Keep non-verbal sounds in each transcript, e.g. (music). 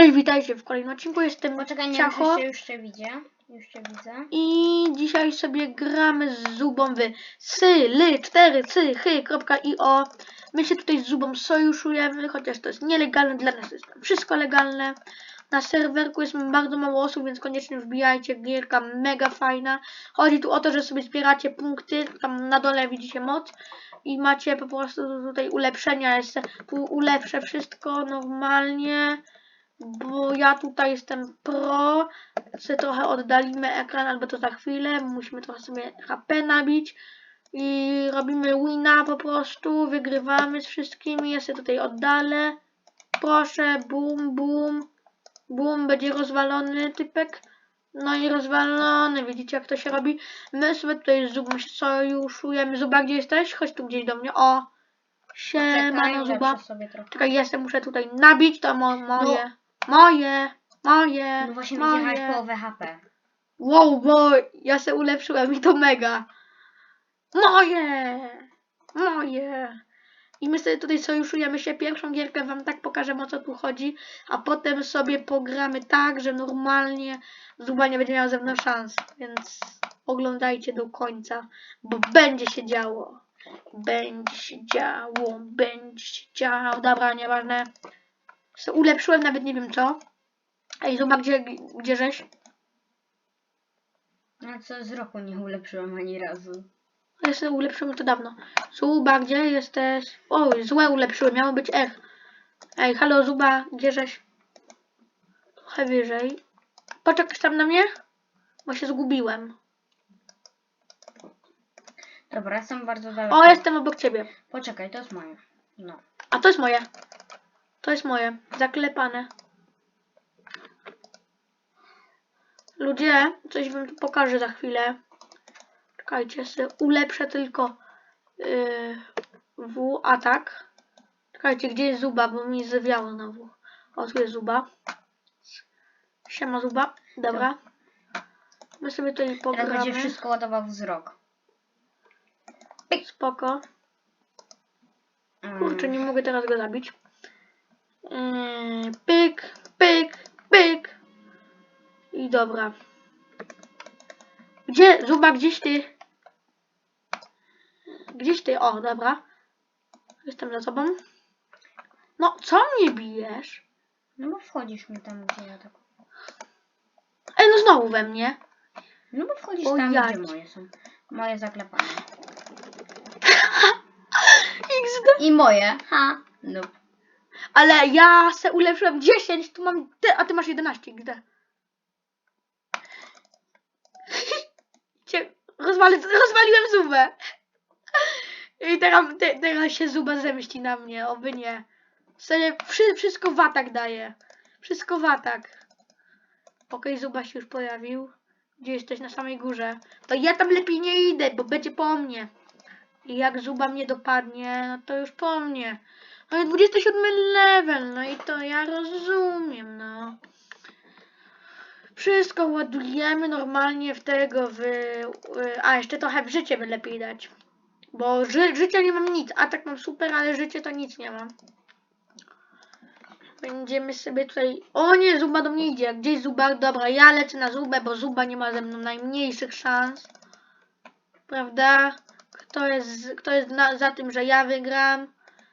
Cześć, witajcie w kolejnym odcinku. Jestem Poczekaj, nie Ciacho już cię, już cię widzę. Już cię widzę. i dzisiaj sobie gramy z Zubą w sy, ly, 4, cy, chy, kropka i o. My się tutaj z Zubą sojuszujemy, chociaż to jest nielegalne, dla nas jest wszystko legalne. Na serwerku jest bardzo mało osób, więc koniecznie wbijajcie. Gierka mega fajna. Chodzi tu o to, że sobie zbieracie punkty. Tam na dole widzicie moc. I macie po prostu tutaj ulepszenia. Jeszcze tu ulepszę wszystko normalnie. Bo ja tutaj jestem pro. Sobie trochę oddalimy ekran, albo to za chwilę. Musimy trochę sobie HP nabić. I robimy wina po prostu. Wygrywamy z wszystkimi. Ja sobie tutaj oddalę. Proszę, bum, bum. Bum, będzie rozwalony typek. No i rozwalony, widzicie jak to się robi. My sobie tutaj z Zubą się sojuszujemy. Zuba, gdzie jesteś? Chodź tu gdzieś do mnie. O! Siemano, Czekaj, Zuba. Czekaj, jestem, muszę tutaj nabić to mo moje. Moje, moje, No właśnie moje. połowę HP. Wow, bo ja se ulepszyłem i to mega. Moje, moje. I my sobie tutaj sojuszujemy się. Pierwszą gierkę wam tak pokażemy o co tu chodzi, a potem sobie pogramy tak, że normalnie Zuba nie będzie miał ze mną szans. Więc oglądajcie do końca, bo będzie się działo. Będzie się działo, będzie się działo. Dobra, nieważne. Ulepszyłem nawet nie wiem co. Ej, Zuba, gdzie, gdzie żeś? Ja co z roku nie ulepszyłam ani razu. Ja sobie ulepszyłem to dawno. Zuba, gdzie jesteś? Oj, złe ulepszyłem, miało być R. Ej, halo Zuba, gdzie żeś? Trochę wyżej. Poczekasz tam na mnie? Bo się zgubiłem. Dobra, jestem bardzo daleko. O, jestem obok ciebie. Poczekaj, to jest moje. No. A to jest moje. To jest moje. Zaklepane. Ludzie, coś wam tu pokażę za chwilę. Czekajcie, sobie ulepszę tylko yy, W atak. Czekajcie, gdzie jest Zuba, bo mi zwiało na W. O, tu jest Zuba. Siema Zuba. Dobra. My sobie tutaj Teraz pogramy. będzie wszystko ładował wzrok. Spoko. Mm, Kurczę, nie mogę teraz go zabić. Yy, pyk, pyk, pyk. I dobra. Gdzie? Zuba, gdzieś ty? Gdzieś ty? O, dobra. Jestem za tobą. No, co mnie bijesz? No bo wchodzisz mi tam, gdzie ja tak... Ej, no znowu we mnie. No bo wchodzisz O, tam, gdzie moje są. Moje zaklepane. (laughs) I moje. Ha. No. Ale ja se ulepszyłem 10, tu mam, ty, a ty masz 11, gdzie? (laughs) Rozwali, rozwaliłem zubę. I teraz, te, teraz się zuba zemści na mnie, oby nie. Sobie wszy, wszystko w atak daje. Wszystko w atak. Okej, zuba się już pojawił. Gdzie jesteś? Na samej górze. To ja tam lepiej nie idę, bo będzie po mnie. I jak zuba mnie dopadnie, no to już po mnie. I 27 level, no i to ja rozumiem, no. Wszystko ładujemy normalnie w tego, w... y, A, jeszcze trochę w życie by lepiej dać. Bo ży, życia nie mam nic. A tak mam super, ale życie to nic nie mam. Będziemy sobie tutaj... O nie, Zuba do mnie idzie. Gdzieś Zuba? Dobra, ja lecę na Zubę, bo Zuba nie ma ze mną najmniejszych szans. Prawda? Kto jest, kto jest na, za tym, że ja wygram?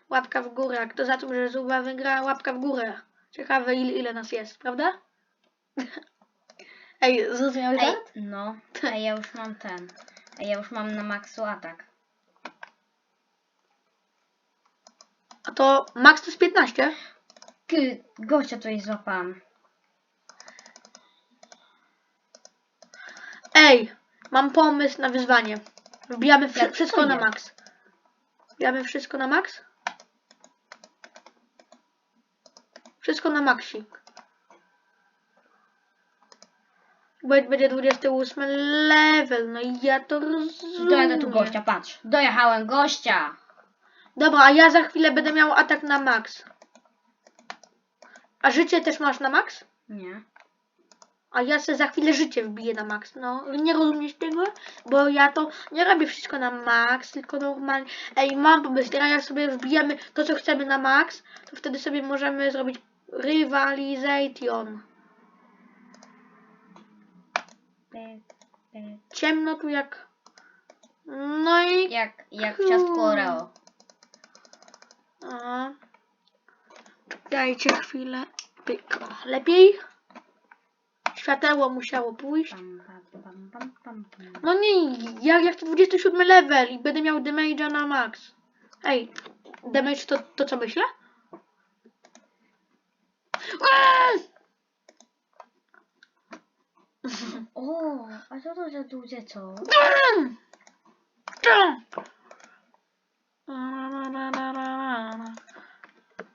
Łapka w górę. A kto za tym, że Zuba wygra? Łapka w górę. Ciekawe ile, ile nas jest, prawda? (laughs) Ej, zrozumiałeś Ej, żart? no. (laughs) Ej, ja już mam ten. Ej, ja już mam na maksu atak. A to max to jest 15? Ty, gościa tutaj złapałam. Ej, mam pomysł na wyzwanie. Wbijamy wszy- Jak wszystko na nie? max. Wbijamy wszystko na max? Wszystko na. Bo Będzie 28 level, no i ja to rozumiem. Dojadę tu gościa, patrz. Dojechałem gościa. Dobra, a ja za chwilę będę miał atak na max. A życie też masz na max? Nie. A ja se za chwilę życie wbiję na max. No, nie rozumiesz tego? Bo ja to nie robię wszystko na max, tylko normalnie. Ej, mam pomysł, teraz jak sobie wbijemy to, co chcemy na max, to wtedy sobie możemy zrobić Rivalization. Ciemno tu jak... No i... Jak, jak w ciastku Oreo. Dajcie chwilę. Pyk. Lepiej? Światełko musiało pójść. No nie, ja jak to 27 level i będę miał damage'a na max. Ej, damage to, to co myślę? O, a co to za duże co?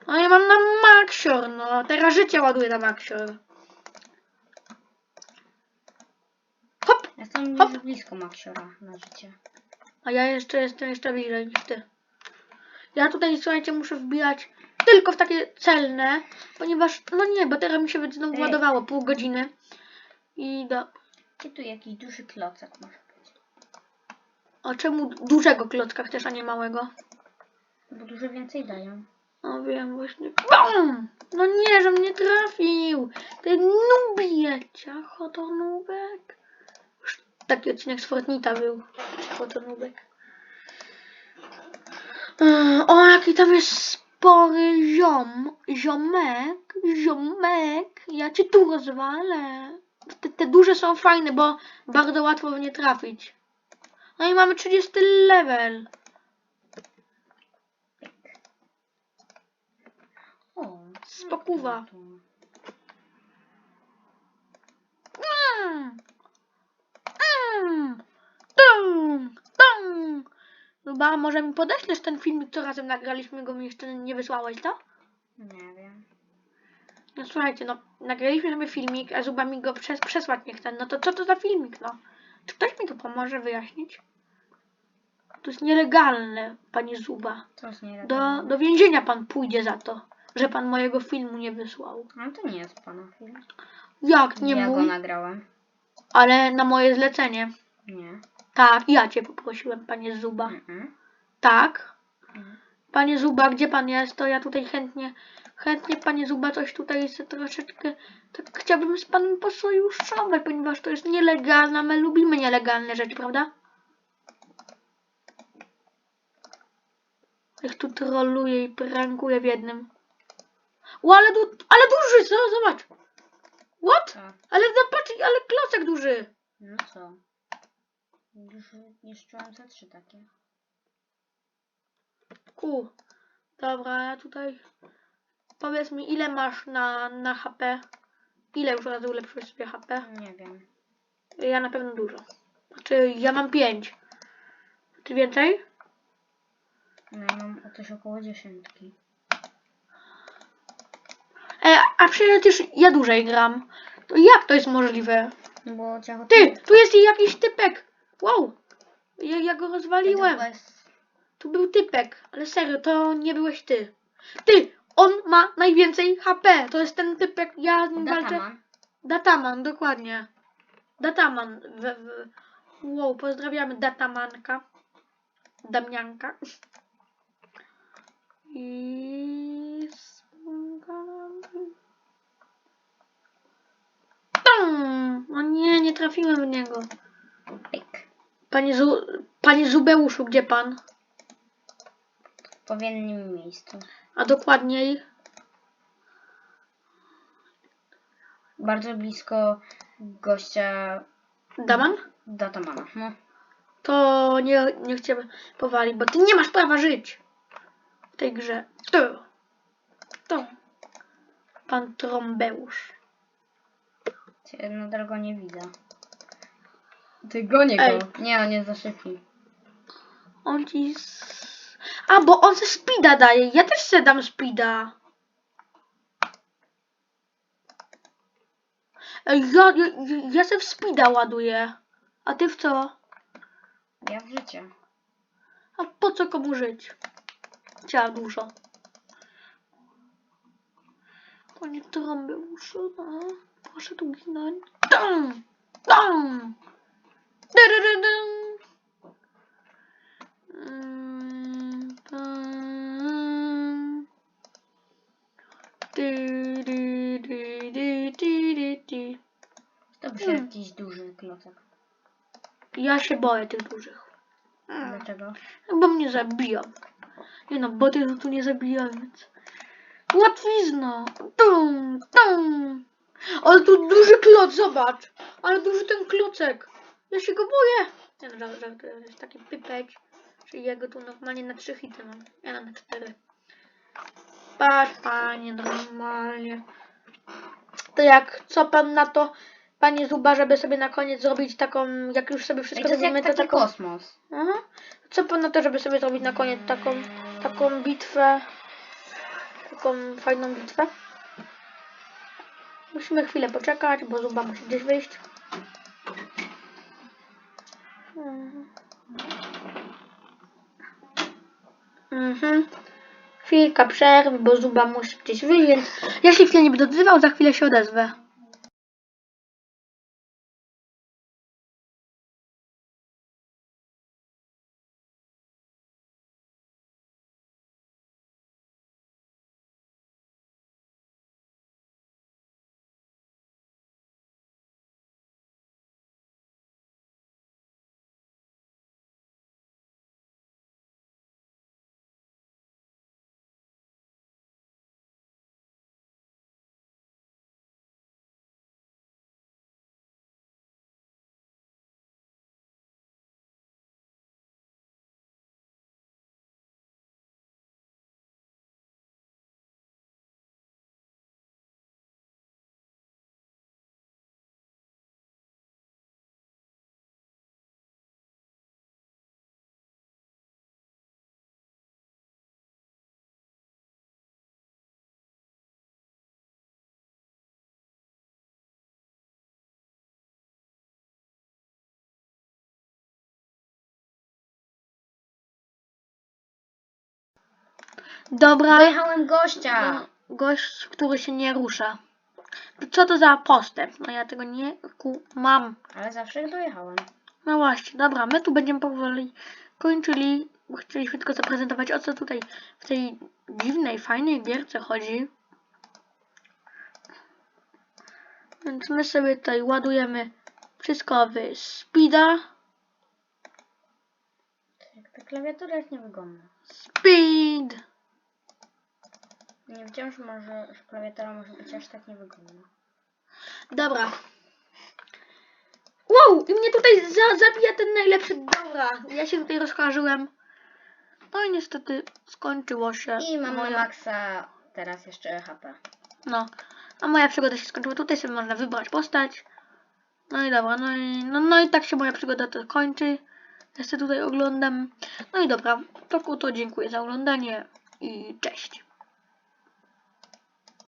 No ja mam na maxior, no. Teraz życie ładuję na maxior. Hop! Jestem Hop. blisko Maxiora na życie. A ja jeszcze jestem jeszcze bliżej niż ty. Ja tutaj, słuchajcie, muszę wbijać tylko w takie celne, ponieważ, no nie, bo teraz mi się znowu Ej. ładowało pół godziny. I do... Gdzie tu jakiś duży klocek może być? A czemu dużego klocka chcesz, a nie małego? Bo dużo więcej dają. No wiem, właśnie. BUM! No nie, że mnie trafił! Ty nubie! Ciacho to nubek. Już taki odcinek z Fortnita był. Ciacho to nubek. Eee, O, jaki tam jest spory ziom. Ziomek, ziomek. Ja cię tu rozwalę. Te, te duże są fajne, bo bardzo łatwo w nie trafić. No i mamy 30 level. O, Spokuwa. tu. Mm. Mm. Tum, tum. Chyba może mi podeślesz ten filmik, co razem nagraliśmy, go mi jeszcze nie wysłałeś, to? Nie wiem. No słuchajcie, no nagraliśmy sobie filmik, a Zuba mi go przes przesłać nie chce. No to co to za filmik, no? Czy ktoś mi to pomoże wyjaśnić? To jest nielegalne, panie Zuba. To jest nie Do, do więzienia pan pójdzie za to, że pan mojego filmu nie wysłał. No to nie jest pana film. Jak nie ja go mój? nagrałem. Ale na moje zlecenie. Nie. Tak, ja cię poprosiłem, panie Zuba. Mm-mm. Tak. Mm. Panie Zuba, gdzie pan jest? To ja tutaj chętnie, chętnie panie Zuba coś tutaj se troszeczkę, tak chciałbym z panem posojuszować, ponieważ to jest nielegalne, a my lubimy nielegalne rzeczy, prawda? Jak tu troluje i prankuje w jednym. O, ale, du ale duży, co? Zobacz. What? Co? Ale zobacz, ale klocek duży. No co? Już niszczyłam ze trzy takie. Ku. Dobra, ja tutaj. Powiedz mi, ile masz na, na HP? Ile już razy ulepszyłeś sobie HP? Nie wiem. Ja na pewno dużo. Znaczy, ja mam 5. Ty więcej? No ja mam coś około dziesiątki. E, a przecież ja dłużej gram. To jak to jest możliwe? No bo ciacho... Ty, tu jest jakiś typek. Wow. Ja, ja go rozwaliłem. Tu był typek, ale serio, to nie byłeś ty. Ty, on ma najwięcej HP. To jest ten typek, ja z nim walczę. Dataman. Dataman, dokładnie. Dataman. W, w... Wow, pozdrawiamy Datamanka. Damianka. I... Tum! O nie, nie trafiłem w niego. Panie, Zu... Panie Zubeuszu, gdzie pan? W odpowiednim miejscu. A dokładniej... Bardzo blisko gościa Daman? Datamana. No. To nie, nie chcę powalić, bo ty nie masz prawa żyć w tej grze. To. To. Pan Trąbeusz. Cię nadal go nie widzę. Ty gonię Ej. go. Nie, on jest za szybki. On ci... s- A, bo on se speeda daje. Ja też se dam speeda. Ej, Ja, ja, ja se w speeda ładuję. A ty w co? Ja w życie. A po co komu żyć? Chciała dużo. Panie Trąbeuszu, no. Proszę tu ginąć. Dum! Dum! Dobrze, Hmm. jakiś duży klocek. Ja się boję tych dużych. Dlaczego? No bo mnie zabiją. Nie no, boty to tu nie zabijam więc... Łatwizno! Tum, tum! Ale tu duży kloc, zobacz! Ale duży ten klocek! Ja się go boję! Nie no, to jest taki pypeć. Czyli ja go tu normalnie na trzy hity mam. Ja na cztery. Patrz, panie, normalnie. To jak, co pan na to, panie Zuba, żeby sobie na koniec zrobić taką, jak już sobie Ej, wszystko to jest zrobimy, jak to taką... kosmos. Aha. Co pan na to, żeby sobie zrobić na koniec taką, taką bitwę? Taką fajną bitwę? Musimy chwilę poczekać, bo Zuba musi gdzieś wyjść. Mhm. Chwilka przerwy, bo Zuba musi gdzieś wyjść, więc ja się nie będę odzywał, za chwilę się odezwę. Dobra. Dojechałem gościa! No, gość, który się nie rusza. Co to za postęp? No ja tego nie mam. Ale zawsze dojechałem. No właśnie, dobra, my tu będziemy powoli kończyli. Chcieliśmy tylko zaprezentować o co tutaj w tej dziwnej, fajnej gierce chodzi. Więc my sobie tutaj ładujemy wszystko w speeda. Jak ta klawiatura jest niewygodna. Speed! Nie wiedziałem, że może że klawiatura może być aż tak niewygodna. Dobra. Wow, i mnie tutaj za, zabija ten najlepszy. Dobra, ja się tutaj rozkarzyłem. No i niestety skończyło się. I mam na moja, maksa teraz jeszcze HP. No, a moja przygoda się skończyła. Tutaj sobie można wybrać postać. No i dobra, no i, no, no i tak się moja przygoda to kończy. Ja sobie tutaj oglądam. No i dobra, to to dziękuję za oglądanie i cześć.